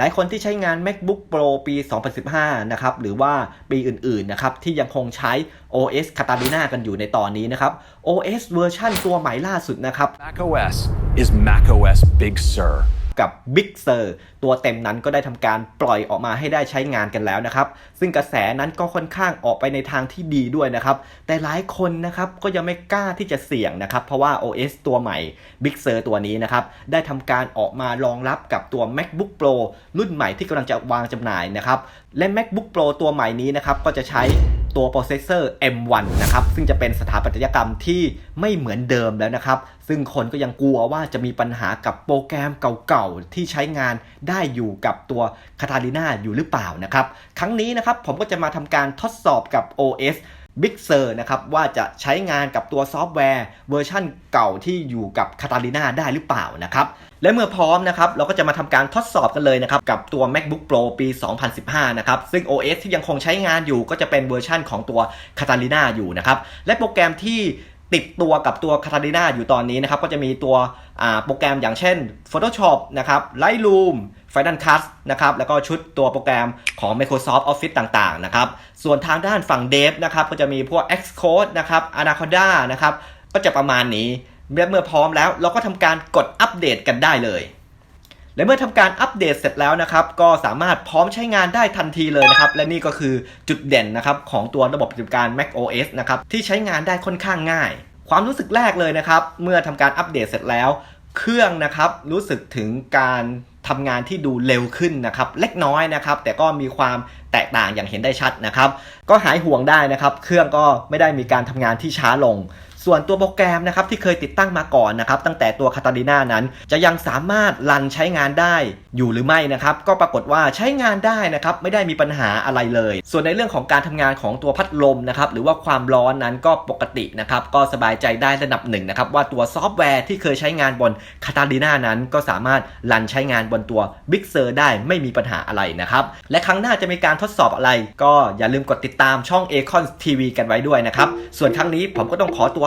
หลายคนที่ใช้งาน MacBook Pro ปี 2015 นะครับ หรือว่าปีอื่น ๆ นะครับ ที่ยังคงใช้ OS Catalina กันอยู่ในตอนนี้นะครับ OS เวอร์ชันตัวใหม่ล่าสุดนะครับ macOS is macOS Big Sur. กับ Big Sur ตัวเต็มนั้นก็ได้ทำการปล่อยออกมาให้ได้ใช้งานกันแล้วนะครับ ซึ่งกระแสนั้นก็ค่อนข้างออกไปในทางที่ดีด้วยนะครับ แต่หลายคนนะครับก็ยังไม่กล้าที่จะเสี่ยงนะครับ เพราะว่า OS ตัวใหม่ Big Sur ตัวนี้นะครับ ได้ทำการออกมารองรับกับตัว MacBook Pro รุ่นใหม่ที่กำลังจะวางจำหน่ายนะครับ และ MacBook Pro ตัวใหม่นี้นะครับก็จะใช้ ตัวโปรเซสเซอร์ M1 นะครับ ซึ่งจะเป็นสถาปัตยกรรมที่ไม่เหมือนเดิมแล้วนะครับ ซึ่งคนก็ยังกลัวว่าจะมีปัญหากับโปรแกรมเก่าๆ ที่ใช้งานได้อยู่กับตัวคาทาลิน่าอยู่หรือเปล่านะครับ ครั้งนี้นะครับผมก็จะมาทำการทดสอบกับ OS Big Sur นะครับว่าจะใช้งานกับตัวซอฟต์แวร์เวอร์ชั่นเก่าที่อยู่กับคาทาลิน่าได้หรือเปล่านะครับและเมื่อพร้อมนะครับเราก็จะมาทำการทดสอบกันเลยนะครับกับตัว MacBook Pro ปี 2015 นะครับซึ่ง OS ที่ยังคงใช้งานอยู่ก็จะเป็นเวอร์ชั่นของตัว Catalina อยู่นะครับและโปรแกรมที่ ติดตัวกับตัว Catalina อยู่ตอนนี้นะครับ ก็จะมีตัวโปรแกรมอย่างเช่น Photoshop นะครับ Lightroom Final Cut นะครับแล้วก็ชุดตัวโปรแกรมของ Microsoft Office ต่างๆนะครับส่วนทางด้านฝั่ง Dev นะครับก็จะมีพวก Xcode นะครับ Anaconda นะครับก็จะประมาณนี้เมื่อพร้อมแล้วเราก็ทำการกดอัปเดตกันได้เลย และเมื่อทำการอัปเดตเสร็จแล้วนะครับ ก็สามารถพร้อมใช้งานได้ทันทีเลยนะครับ และนี่ก็คือจุดเด่นนะครับของตัวระบบปฏิบัติการ Mac OS นะครับที่ใช้งานได้ค่อนข้างง่าย ความรู้สึกแรกเลยนะครับ เมื่อทำการอัปเดตเสร็จแล้ว เครื่องนะครับรู้สึกถึงการทำงานที่ดูเร็วขึ้นนะครับ เล็กน้อยนะครับ แต่ก็มีความแตกต่างอย่างเห็นได้ชัดนะครับ ก็หายห่วงได้นะครับ เครื่องก็ไม่ได้มีการทำงานที่ช้าลง ส่วนตัวโปรแกรมนะครับที่เคยติดตั้งมาก่อนนะครับตั้งแต่ตัวคาตาลิน่านั้น จะยังสามารถรันใช้งานได้อยู่หรือไม่นะครับก็ปรากฏว่าใช้งานได้นะครับไม่ได้มีปัญหาอะไรเลย ส่วนในเรื่องของการทำงานของตัวพัดลมนะครับหรือว่าความร้อนนั้นก็ปกตินะครับก็สบายใจได้ระดับหนึ่งนะครับว่าตัวซอฟต์แวร์ที่เคยใช้งานบนคาตาลิน่านั้น ก็สามารถรันใช้งานบนตัว Big Sur ได้ไม่มีปัญหาอะไรนะครับและครั้งหน้าจะมีการทดสอบอะไร ก็อย่าลืมกดติดตามช่อง a c o n TV กันไว้ด้วยนะครับส่วนครั้งนี้ผมก็ต้องขอตัว